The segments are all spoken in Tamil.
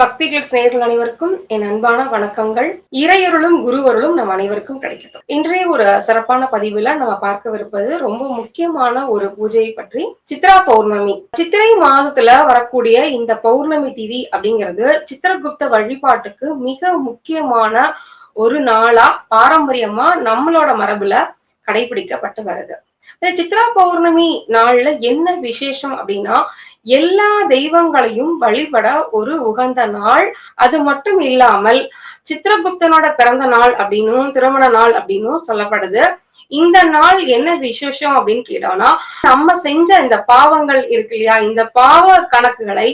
பக்திகள் நேர்கள் அனைவருக்கும் என் அன்பான வணக்கங்கள். இறையருளும் குருவருளும் நம் அனைவருக்கும் கிடைக்கட்டும். இன்றைய ஒரு சிறப்பான பதிவுல நம்ம பார்க்கவிருப்பது ரொம்ப முக்கியமான ஒரு பூஜையை பற்றி சித்ரா பௌர்ணமி. சித்திரை மாதத்துல வரக்கூடிய இந்த பௌர்ணமி திதி அப்படிங்கிறது சித்திரகுப்த வழிபாட்டுக்கு மிக முக்கியமான ஒரு நாளா பாரம்பரியமா நம்மளோட மரபுல கடைபிடிக்கப்பட்டு வருது. இந்த சித்ரா பௌர்ணமி நாள்ல என்ன விசேஷம் அப்படின்னா எல்லா தெய்வங்களையும் வழிபட ஒரு உகந்த நாள். அது மட்டும் இல்லாமல் சித்திரகுப்தனோட பிறந்த நாள் அப்படின்னும் திருமண நாள் அப்படின்னும் சொல்லப்படுது. இந்த நாள் என்ன விசேஷம் அப்படின்னு கேட்டோம்னா நம்ம செஞ்ச இந்த பாவங்கள் இருக்கு இல்லையா? இந்த பாவ கணக்குகளை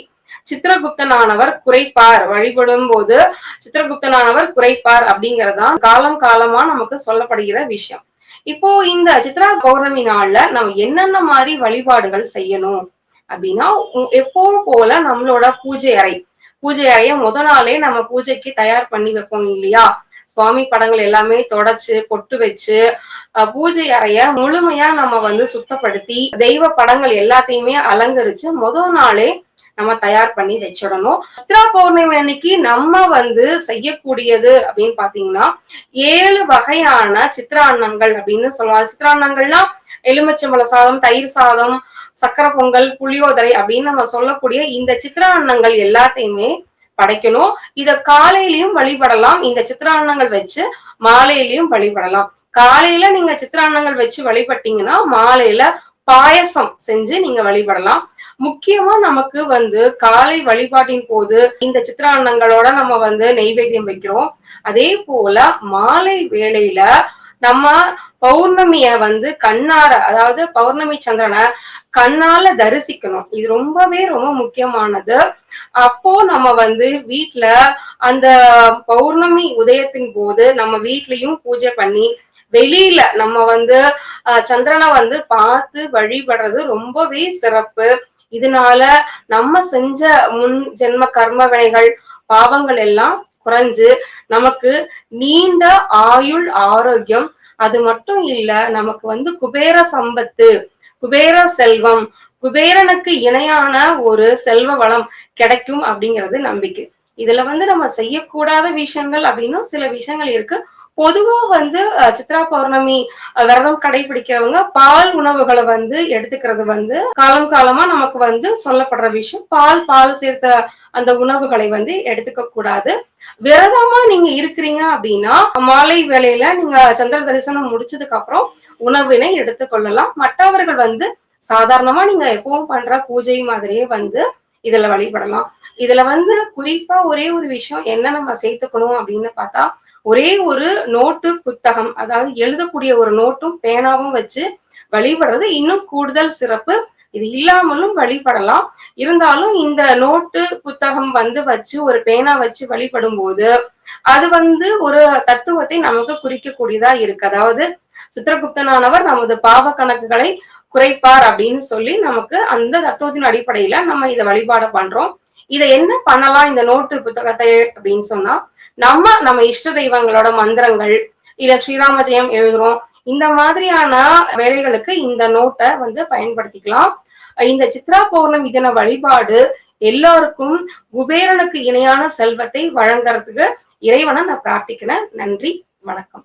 சித்திரகுப்தனானவர் குறைப்பார். வழிபடும் போது சித்திரகுப்தனானவர் குறைப்பார் அப்படிங்கறதான் காலம் காலமா நமக்கு சொல்லப்படுகிற விஷயம். இப்போ இந்த சித்ரா பௌர்ணமி நாள்ல நம்ம என்னென்ன மாதிரி வழிபாடுகள் செய்யணும் அப்படின்னா எப்பவும் போல நம்மளோட பூஜை அறை. பூஜை அறைய முத நாளே நம்ம பூஜைக்கு தயார் பண்ணி வைப்போம் இல்லையா? சுவாமி படங்கள் எல்லாமே தொடச்சு பொட்டு வச்சு பூஜை அறைய முழுமையா நம்ம வந்து சுத்தப்படுத்தி தெய்வ படங்கள் எல்லாத்தையுமே அலங்கரிச்சு முதல் நாளே நம்ம தயார் பண்ணி வச்சிடணும். சித்ரா பௌர்ணமி அன்னைக்கு நம்ம வந்து செய்யக்கூடியது அப்படின்னு பாத்தீங்கன்னா ஏழு வகையான சித்திராண்ணங்கள் அப்படின்னு சொல்லுவாங்க. சித்திராண்ணங்கள்னா எலுமிச்சம்பழ சாதம் தயிர் சாதம் சக்கரை பொங்கல் புளியோதரை அப்படின்னு நம்ம சொல்லக்கூடிய இந்த சித்திராண்ணங்கள் எல்லாத்தையுமே படைக்கணும். இத காலையிலயும் வழிபடலாம். இந்த சித்திராண்ணங்கள் வச்சு மாலையிலயும் வழிபடலாம். காலையில நீங்க சித்திராண்ணங்கள் வச்சு வழிபட்டீங்கன்னா மாலையில பாயசம் செஞ்சு நீங்க வழிபடலாம். முக்கியமா நமக்கு வந்து காலை வழிபாட்டின் போது இந்த சித்திராண்ணங்களோட நம்ம வந்து நெய்வேத்தியம் வைக்கிறோம். அதே போல மாலை வேளையில நம்ம பௌர்ணமிய வந்து கண்ணார அதாவது பௌர்ணமி சந்திரனை கண்ணால தரிசிக்கணும். இது ரொம்பவே ரொம்ப முக்கியமானது. அப்போ நம்ம வந்து வீட்டுல அந்த பௌர்ணமி உதயத்தின் போது நம்ம வீட்லயும் பூஜை பண்ணி வெளியில நம்ம வந்து சந்திரனை வந்து பார்த்து வழிபடுறது ரொம்பவே சிறப்பு. இதனால நம்ம செஞ்ச முன் ஜென்ம கர்ம வினைகள் பாவங்கள் எல்லாம் குறைஞ்சு நமக்கு நீண்ட ஆயுள் ஆரோக்கியம். அது மட்டும் இல்ல நமக்கு வந்து குபேர சம்பத்து குபேர செல்வம் குபேரனுக்கு இணையான ஒரு செல்வ வளம் கிடைக்கும் அப்படிங்கிறது நம்பிக்கை. இதுல வந்து நம்ம செய்யக்கூடாத விஷயங்கள் அப்படின்னு சில விஷயங்கள் இருக்கு. பொதுவா வந்து சித்ரா பௌர்ணமி விரதம் கடைபிடிக்கிறவங்க பால் உணவுகளை வந்து எடுத்துக்கிறது வந்து காலம் காலமா நமக்கு வந்து சொல்லப்படுற விஷயம். பால் பால் சேர்த்த அந்த உணவுகளை வந்து எடுத்துக்க கூடாது. விரதமா நீங்க இருக்கிறீங்க அப்படின்னா மாலை வேலையில நீங்க சந்திர தரிசனம் முடிச்சதுக்கு அப்புறம் உணவினை எடுத்துக்கொள்ளலாம். மற்றவர்கள் வந்து சாதாரணமா நீங்க எப்பவும் பண்ற பூஜை மாதிரியே வந்து இதுல வழிபடலாம். இதுல வந்து குறிப்பா ஒரே ஒரு விஷயம் என்ன நம்ம சேர்த்துக்கணும் அப்படின்னு பார்த்தா ஒரே ஒரு நோட்டு புத்தகம் அதாவது எழுதக்கூடிய ஒரு நோட்டும் பேனாவும் வச்சு வழிபடுறது இன்னும் கூடுதல் சிறப்பு. இது இல்லாமலும் வழிபடலாம். இருந்தாலும் இந்த நோட்டு புத்தகம் வந்து வச்சு ஒரு பேனா வச்சு வழிபடும் போது அது வந்து ஒரு தத்துவத்தை நமக்கு குறிக்கக்கூடியதா இருக்கு. அதாவது சித்திரகுப்தனானவர் நமது பாவ கணக்குகளை குறைப்பார் அப்படின்னு சொல்லி நமக்கு அந்த தத்துவத்தின் அடிப்படையில நம்ம இதை வழிபாடு பண்றோம். இதை என்ன பண்ணலாம் இந்த நோட்டு புத்தகத்தை அப்படின்னு சொன்னா நம்ம நம்ம இஷ்ட தெய்வங்களோட மந்திரங்கள் இல்ல ஸ்ரீராம ஜெயம் எழுதுறோம் இந்த மாதிரியான வேலைகளுக்கு இந்த நோட்டை வந்து பயன்படுத்திக்கலாம். இந்த சித்ரா பௌர்ணமி தின வழிபாடு எல்லாருக்கும் குபேரனுக்கு இணையான செல்வத்தை வழங்குறதுக்கு இறைவனை நான் பிரார்த்திக்கிறேன். நன்றி வணக்கம்.